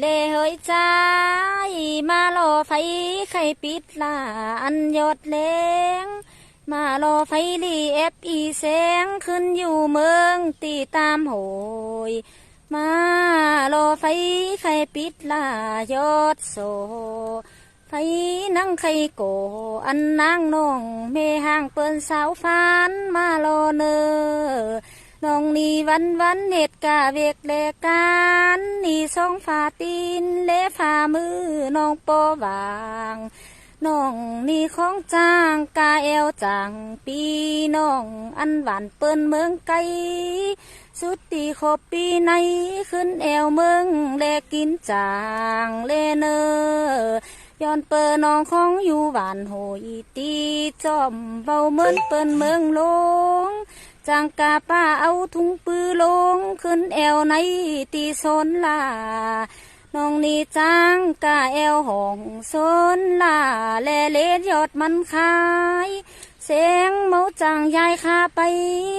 เลเฮยใจมารอไฟไข่ปิดลาอันยอดแรงมารอไฟรีเอฟอีแสงขึ้นอยู่เมืองตีตามโหยมารอไฟไข่ปิดลายอดโซไฟนั่งไข่โกอันนางนองเมห่างเปิ้นสาวฟานมารอเนอ น้องนี่วันวันเน็ตกาเวกเลการนี่สองฝาตีนเลฝ่ามือน้องโปวางน้องนี่ของจ้างกาเอวจางปีน้องอันหวานเปิ้นเมืองไกลสุดตีขบปีในขึ้นเอวเมืองแลกินจางเลเนอย้อนเปิ้นน้องของอยู่หวานโหยตีจอมเบาเหมือนเปิ้นเมืองลง จางกาป้าเอาถุงปือลงขึ้นแอวในตีโซนลาน้องนี่จางกาแอวหองโซนลาแลเลดยอดมันขายเสียงเมาจางยายคาไป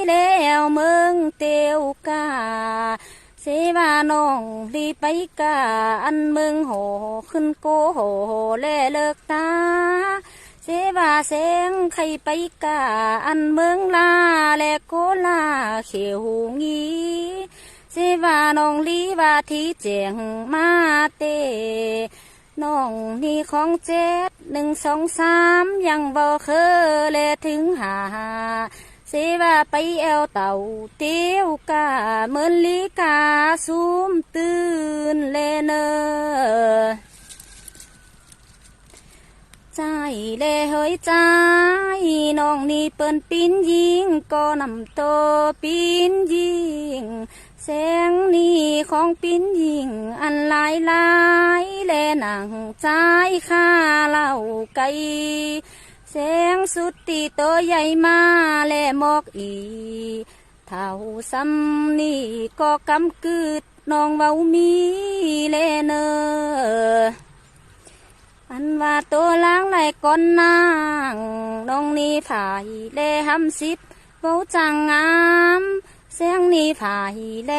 แล้วเมืองเตียวกาเสว่าน้องรีไปกาอันเมืองโหขึ้นโกโหแลเลิกตา เสว่าเสงใครไปกาอันเมืองลาและโกลาเขียวงีเสว่าน้องลีว่าที่เจียงมาเต น้องนี่ของเจ็ดหนึ่งสองสามยังบ่เคยเลถึงหาเสว่าไปแอวเต่าเตียวกาเหมือนลีกาซุ่มตื่นเฮยใจน้องนี่เปิ้นปีนยิงก็นำโตปีนยิงแสงนี่ของปีนยิงอันหลายหลายแลหนังใจข้าเล่าไกแสงสุดตีโตใหญ่มาแลหมอกอีเท่าซ้ำนี่ก็กำกึดน้องเว้ามีแลเนอ อันว่าตัวล้างไหลก้อนนางน้องนี่ผายเลหำสิบเว้าจังงามเสียงนี่ผายเล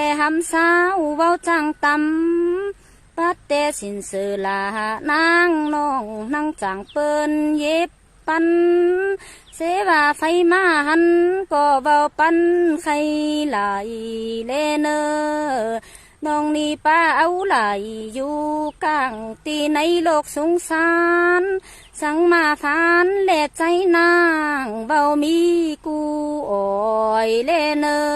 น้องนี่ป้าเอาไหลอยู่กลางตีในโลกสงสาร สังมาทานแหลใจนางเบามีกูอ่อยเลเนอ